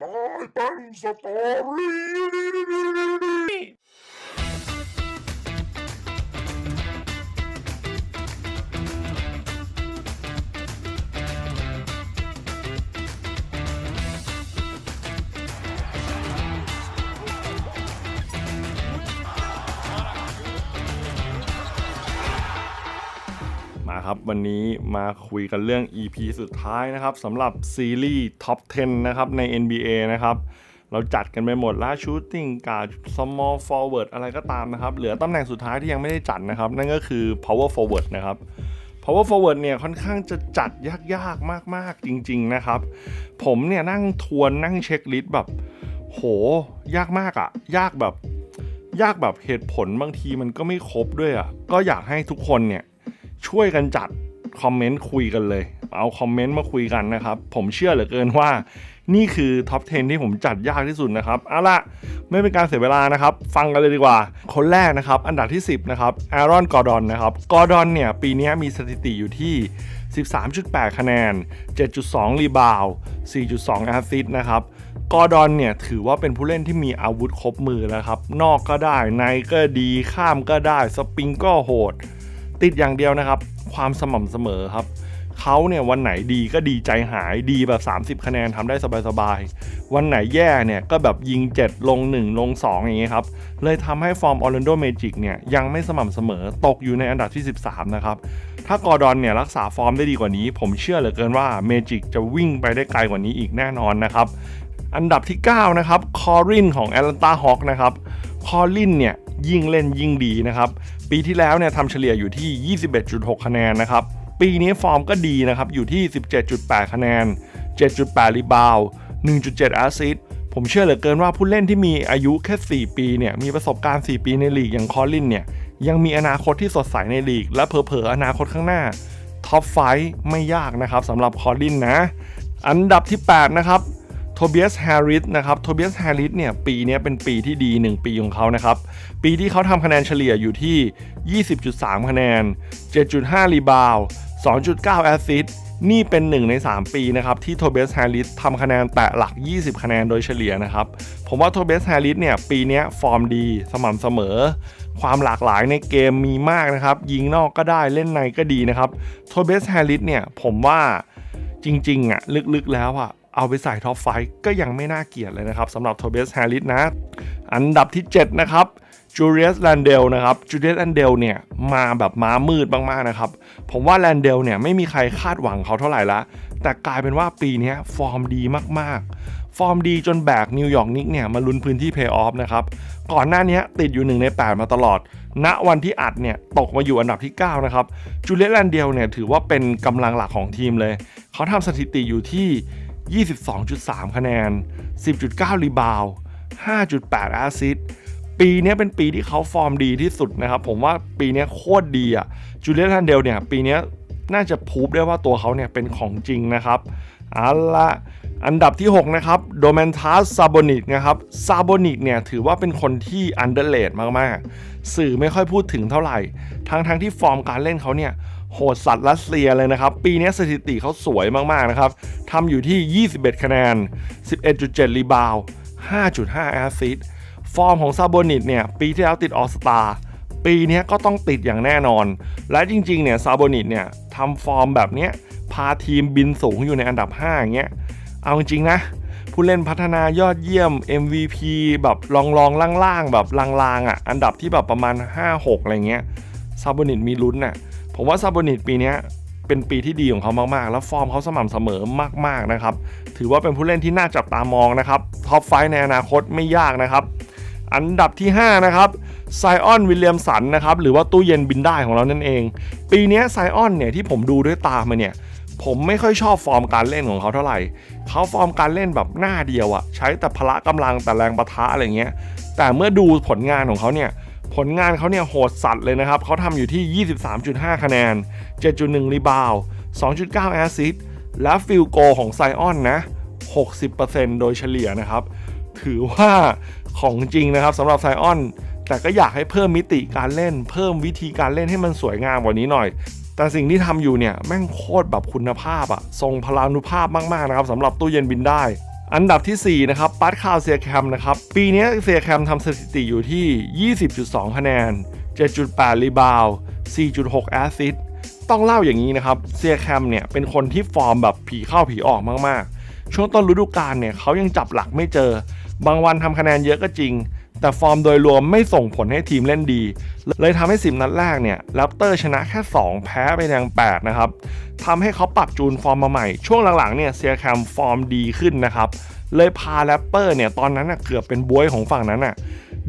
ตายเครับ วันนี้มาคุยกันเรื่อง EP สุดท้ายนะครับสำหรับซีรีส์ Top 10 นะครับใน NBA นะครับ เราจัดกันไปหมดแล้วชูตติ้งการ์ด small forward อะไรก็ตามนะครับ เหลือตำแหน่งสุดท้ายที่ยังไม่ได้จัดนะครับ นั่นก็คือ power forward นะครับ power forward เนี่ยค่อนข้างจะจัดยากๆ มาก ๆ จริง ๆ นะครับ ผมเนี่ยนั่งทวนนั่งเช็คลิสต์แบบ โห ยากมากอะยากแบบ ยากแบบเหตุผลบางทีมันก็ไม่ครบด้วยอะก็อยากให้ทุกคนเนี่ย ช่วยกันจัดคอมเมนต์คุยกันเลย เอาคอมเมนต์มาคุยกันนะครับ ผมเชื่อเหลือเกินว่า นี่คือท็อป 10 ที่ผมจัดยากที่สุดนะครับ เอาละไม่เป็นการเสียเวลานะครับ ฟังกันเลยดีกว่า คนแรกนะครับ อันดับที่ 10 นะครับแอรอนกอร์ดอนนะครับกอร์ดอนเนี่ย ปีนี้มีสถิติอยู่ที่ 13.8 คะแนน 7.2 รีบาว 4.2 แอสซิสต์นะครับกอร์ดอนเนี่ยถือว่าเป็นผู้เล่นที่มีอาวุธครบมือแล้วครับ นอกก็ได้ในก็ดีข้ามก็ได้สปริงก็โหด ติดอย่างเดียวนะครับ ความสม่ำเสมอครับเขาเนี่ยวันไหนดีก็ดีใจหายดีแบบ 30 คะแนนทำได้สบายๆ วันไหนแย่เนี่ยก็แบบยิง 7 ลง 1 ลง 2 อย่างเงี้ยครับ เลยทำให้ฟอร์มออร์แลนโดเมจิกเนี่ยยังไม่สม่ำเสมอตกอยู่ในอันดับที่ 13 นะครับ ถ้ากอร์ดอนเนี่ยรักษาฟอร์มได้ดีกว่านี้ ผมเชื่อเหลือเกินว่าเมจิกจะวิ่งไปได้ไกลกว่านี้อีกแน่นอนนะครับ อันดับที่ 9 นะครับคอรินของแอตแลนตาฮอคนะครับคอรินเนี่ย ยิ่งเล่นยิ่งดีนะครับ ปีที่แล้วเนี่ยทำเฉลี่ยอยู่ที่ 21.6 คะแนนนะครับ ปีนี้ฟอร์มก็ดีนะครับ อยู่ที่ 17.8 คะแนน 7.8 รีบาวด์1.7 แอสซิสต์ผมเชื่อเหลือเกินว่าผู้เล่นที่มีอายุแค่ 4 ปีเนี่ย มีประสบการณ์ 4 ปีในลีกอย่างคอรินเนี่ย ยังมีอนาคตที่สดใสในลีก และเผลอๆอนาคตข้างหน้าท็อปไฟไม่ยากนะครับสำหรับคอรินนะ อันดับที่ 8 นะครับ ทเบียสแฮร์ริสนะครับโทเบียสแฮร์ริสเนี่ยปีนี้เป็นปีที่ดี 1 ปีของเขานะครับ ปีที่เขาทำคะแนนเฉลี่ยอยู่ที่ 20.3 คะแนน 7.5 รีบาวด์2.9 แอสซิสต์นี่เป็น 1 ใน 3 ปีนะครับ ที่โทเบียสแฮร์ริสทำคะแนนแตะหลัก 20 คะแนนโดยเฉลี่ยนะครับ ผมว่าโทเบียสแฮร์ริสเนี่ย ปีนี้ฟอร์มดีสม่ำเสมอ ความหลากหลายในเกมมีมากนะครับ ยิงนอกก็ได้เล่นในก็ดีนะครับโทเบียสแฮร์ริสเนี่ย ผมว่าจริง ๆอะลึกๆแล้วอะ เอาไปใส่ท็อปไฟก็ยังไม่น่าเกลียดเลยนะครับสำหรับโทเบียสแฮร์ริสนะ อันดับที่ 7 นะครับจูเลียสแลนเดลนะครับจูเลียสแลนเดลเนี่ยมาแบบม้ามืดมากๆนะครับ ผมว่าแลนเดลเนี่ยไม่มีใครคาดหวังเขาเท่าไหร่ละ แต่กลายเป็นว่าปีนี้ฟอร์มดีมากๆ ฟอร์มดีจนแบกนิวยอร์กนิกเนี่ยมาลุ้นพื้นที่เพย์ออฟนะครับ ก่อนหน้านี้ติดอยู่1ใน 8 มาตลอด ณวันที่อัดเนี่ยตกมาอยู่อันดับที่ 9 นะครับจูเลียสแลนเดลเนี่ยถือว่าเป็นกำลังหลักของทีมเลย เขาทำสถิติอยู่ที่ 22.3 คะแนน 10.9 รีบาว 5.8 แอสซิสต์ปีนี้เป็นปีที่เขาฟอร์มดีที่สุดนะครับ ผมว่าปีนี้โคตรดีอะจูเลียนฮันเดลเนี่ย ปีนี้น่าจะพูบได้ว่าตัวเขาเนี่ยเป็นของจริงนะครับเอาละอันดับที่ 6 นะครับโดแมนทัสซาโบนิกนะครับซาโบนิกเนี่ยถือว่าเป็นคนที่อันเดอร์เลดมาก ๆ สื่อไม่ค่อยพูดถึงเท่าไหร่ ทั้งทั้งๆที่ฟอร์มการเล่นเขาเนี่ย โหดสัตว์รัสเซียเลยนะครับ ปีนี้สถิติเขาสวยมาก ๆ นะครับทำอยู่ที่ 21 คะแนน 11.7 รีบาวด์5.5 แอสซิสต์ฟอร์มของซาโบนิตเนี่ย ปีที่แล้วติดออสตาปีนี้ก็ต้องติดอย่างแน่นอน และจริง ๆ เนี่ยซาโบนิตเนี่ยทำฟอร์มแบบเนี้ยพาทีมบินสูงอยู่ในอันดับ 5 อย่างเงี้ย เอาจริง ๆ นะ ผู้เล่นพัฒนายอดเยี่ยม MVP แบบลองๆล่างๆแบบลางๆอะอันดับที่แบบประมาณ 5-6 อะไรเงี้ยซาโบนิตมีลุ้นน่ะ ผมว่าซาโบนิตปีนี้เป็นปีที่ดีของเขามากๆ แล้วฟอร์มเขาสม่ำเสมอมากๆนะครับ ถือว่าเป็นผู้เล่นที่น่าจับตามองนะครับท็อปไฟในอนาคตไม่ยากนะครับ อันดับที่ 5 นะครับไซออนวิลเลียมสันนะครับหรือว่าตู้เย็นบินได้ของเรานั่นเอง ปีนี้ไซออนเนี่ยที่ผมดูด้วยตามาเนี่ยผมไม่ค่อยชอบฟอร์มการเล่นของเขาเท่าไหร่ เขาฟอร์มการเล่นแบบหน้าเดียวอะใช้แต่พละกำลังแต่แรงประทะอะไรเงี้ย แต่เมื่อดูผลงานของเขาเนี่ย ผลงานเขาเนี่ยโหดสัตว์เลยนะครับเขาทำอยู่ที่ 23.5 คะแนน 7.1 รีบาว 2.9 แอสซิสต์และฟิลโกของไซออนนะ 60%โดยเฉลี่ยนะครับ ถือว่าของจริงนะครับสำหรับไซออน แต่ก็อยากให้เพิ่มมิติการเล่น เพิ่มวิธีการเล่นให้มันสวยงามกว่านี้หน่อย แต่สิ่งที่ทำอยู่เนี่ย แม่งโคตรแบบคุณภาพอะทรงพลานุภาพมาก ๆ นะครับสำหรับตู้เย็นบินได้ อันดับที่ 4 นะครับปัตคาวเซียแคมนะครับ ปีนี้เซียแคมทำสถิติอยู่ที่ 20.2 คะแนน 7.8 รีบาว 4.6 แอสซิสต้องเล่าอย่างนี้นะครับเซียแคมเนี่ยเป็นคนที่ฟอร์มแบบผีเข้าผีออกมากๆ ช่วงต้นฤดูกาลเนี่ยเขายังจับหลักไม่เจอ บางวันทำคะแนนเยอะก็จริง แต่ฟอร์มโดยรวมไม่ส่งผลให้ทีมเล่นดี เลยทำให้สิบนัดแรกเนี่ยแรปเตอร์ชนะแค่ 2 แพ้ไปแดง8นะครับทำให้เขาปรับจูนฟอร์มมาใหม่ ช่วงหลังๆเนี่ยเซียแคมฟอร์มดีขึ้นนะครับ เลยพาแรปเปอร์เนี่ยตอนนั้นน่ะเกือบเป็นบวยของฝั่งนั้นน่ะ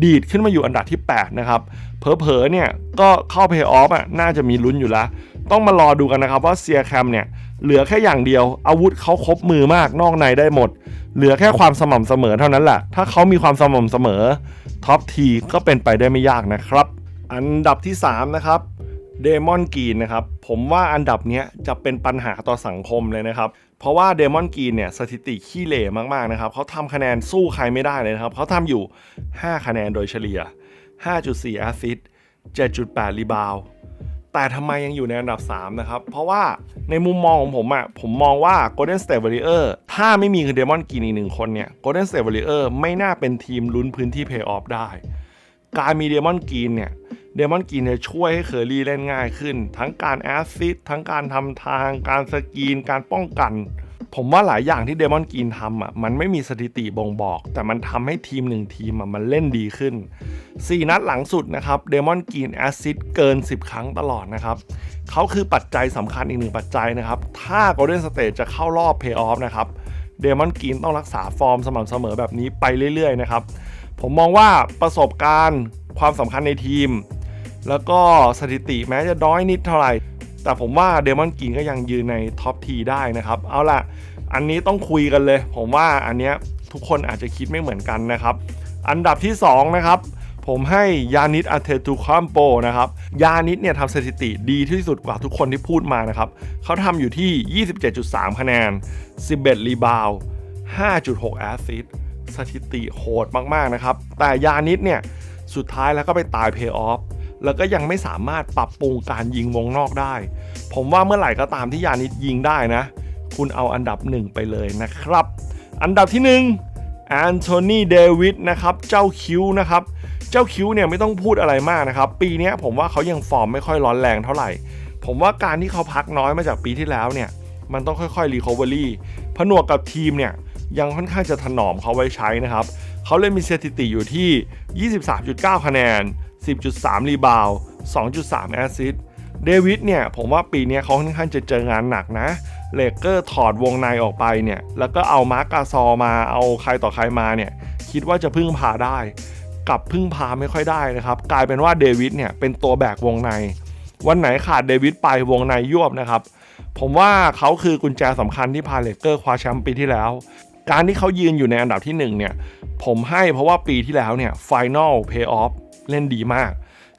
ดีดขึ้นมาอยู่อันดับที่ 8 นะครับเผลอๆเนี่ยก็เข้าเพย์ออฟอะน่าจะมีลุ้นอยู่แล้ว ต้องมารอดูกันนะครับว่าเซียแคมเนี่ยเหลือแค่อย่างเดียว อาวุธเขาครบมือมากนอกในได้หมด เหลือแค่ความสม่ำเสมอเท่านั้นแหละถ้าเขามีความสม่ำเสมอ ท็อปทีก็เป็นไปได้ไม่ยากนะครับ อันดับที่ 3 นะครับเดมอนกีนนะครับผมว่าอันดับเนี้ยจะเป็นปัญหาต่อสังคมเลยนะครับ เพราะว่าเดมอนกีนเนี่ยสถิติขี้เหร่มากๆนะครับเขาทำคะแนนสู้ใครไม่ได้เลยนะครับเขาทำอยู่ 5 คะแนนโดยเฉลี่ย 5.4 แอสซิส7.8 รีบาว แต่ทำไมยังอยู่ในอันดับ 3 นะครับ เพราะว่าในมุมมองของผมอะ่ะผมมองว่า Golden State Warrior ถ้าไม่มีคือเดมอนกีนอีกหนึ่งคนเนี่ย Golden State Warrior ไม่น่าเป็นทีมลุ้นพื้นที่เพย์ออฟได้ การมีเดมอนกีนเนี่ยเดมอนกีนจะช่วยให้เคอรี่เล่นง่ายขึ้น ทั้งการแอสซิสต์ทั้งการทำทาง การสกรีนการป้องกัน ผมว่าหลายอย่างที่เดมอนกีนทำอะมันไม่มีสถิติบ่งบอก แต่มันทำให้ทีมหนึ่งทีมอะมันเล่นดีขึ้น 4 นัดหลังสุดนะครับเดมอนกีนแอซิสต์เกิน 10 ครั้งตลอดนะครับเขาคือปัจจัยสำคัญอีกหนึ่งปัจจัยนะครับ ถ้า Golden State จะเข้ารอบเพย์ออฟนะครับเดมอนกีนต้องรักษาฟอร์มสม่ำเสมอแบบนี้ไปเรื่อยๆนะครับผมมองว่าประสบการณ์ความสำคัญในทีม แล้วก็สถิติแม้จะน้อยนิดเท่าไหร่ แต่ผมว่าเดมอนกินก็ยังยืนในท็อปทีได้นะครับ เอาล่ะ อันนี้ต้องคุยกันเลย ผมว่าอันเนี้ยทุกคนอาจจะคิดไม่เหมือนกันนะครับ อันดับที่ 2 นะครับ ผมให้ยานิดอาเทตุคัมโปนะครับ ยานิดเนี่ยทำสถิติดีที่สุดกว่าทุกคนที่พูดมานะครับ เขาทำอยู่ที่ 27.3 คะแนน 11 รีบาวด์5.6 แอสซิสต์สถิติโหดมาก ๆ นะครับ แต่ยานิดเนี่ย สุดท้ายแล้วก็ไปตายเพย์ออฟ แล้วก็ยังไม่สามารถปรับปรุงการยิงวงนอกได้ ผมว่าเมื่อไหร่ก็ตามที่ยานิดยิงได้นะ คุณเอาอันดับหนึ่งไปเลยนะครับ อันดับที่หนึ่งแอนโทนีเดวิดนะครับ เจ้าคิวนะครับ เจ้าคิวเนี่ยไม่ต้องพูดอะไรมากนะครับ ปีนี้ผมว่าเขายังฟอร์มไม่ค่อยร้อนแรงเท่าไหร่ ผมว่าการที่เขาพักน้อยมาจากปีที่แล้วเนี่ย มันต้องค่อยๆรีคอเวอรี่ผนวกกับทีมเนี่ยยังค่อนข้างจะถนอมเขาไว้ใช้นะครับ เขาเลยมีสถิติอยู่ที่ 23.9 คะแนน 10.3 รีบาว 2.3 แอสซิสเดวิดเนี่ยผมว่าปีนี้เขาค่อนข้างจะเจองานหนักนะเลเกอร์ถอดวงในออกไปเนี่ย แล้วก็เอามาร์กาซอมาเอาใครต่อใครมาเนี่ย คิดว่าจะพึ่งพาได้ กับพึ่งพาไม่ค่อยได้นะครับ กลายเป็นว่าเดวิดเนี่ยเป็นตัวแบกวงใน วันไหนขาดเดวิดไปวงในยวบนะครับ ผมว่าเขาคือกุญแจสำคัญที่พาเลเกอร์คว้าแชมป์ปีที่แล้ว การที่เขายืนอยู่ในอันดับที่1เนี่ย ผมให้เพราะว่าปีที่แล้วเนี่ยฟิแนลเพย์ออฟเล่นดีมาก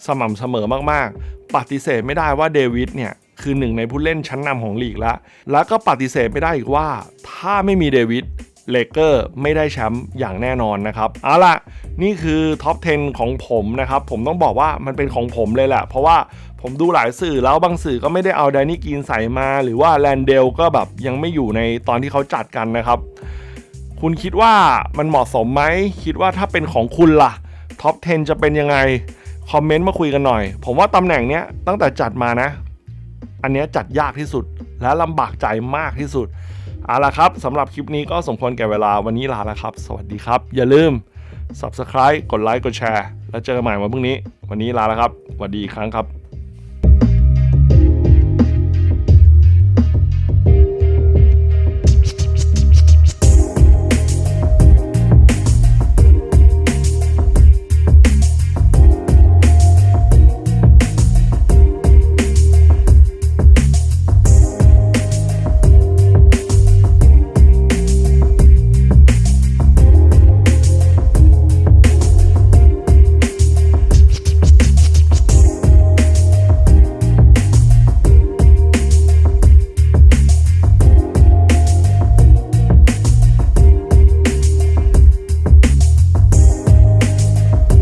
สม่ำเสมอมากๆ ปฏิเสธไม่ได้ว่าเดวิดเนี่ยคือหนึ่งในผู้เล่นชั้นนำของลีกแล้วแล้วก็ปฏิเสธไม่ได้อีกว่าถ้าไม่มีเดวิดเลเกอร์ไม่ได้แชมป์อย่างแน่นอนนะครับเอาล่ะ นี่คือท็อป 10 ของผมนะครับ ผมต้องบอกว่ามันเป็นของผมเลยแหละ เพราะว่าผมดูหลายสื่อแล้วบางสื่อก็ไม่ได้เอาแดนนี่กีนใส่มา หรือว่าแลนเดลก็แบบยังไม่อยู่ในตอนที่เขาจัดกันนะครับ คุณคิดว่ามันเหมาะสมไหม คิดว่าถ้าเป็นของคุณล่ะ ท็อป 10 จะเป็นยังไง คอมเมนต์มาคุยกันหน่อย ผมว่าตำแหน่งเนี้ยตั้งแต่จัดมานะ อันเนี้ยจัดยากที่สุด และลำบากใจมากที่สุด เอาละครับสำหรับคลิปนี้ก็สมควรแก่เวลาวันนี้ลาแล้วครับ สวัสดีครับ อย่าลืม Subscribe กดไลค์กดแชร์ แล้วเจอกันใหม่วันพรุ่งนี้ วันนี้ลาแล้วครับสวัสดีอีกครั้งครับ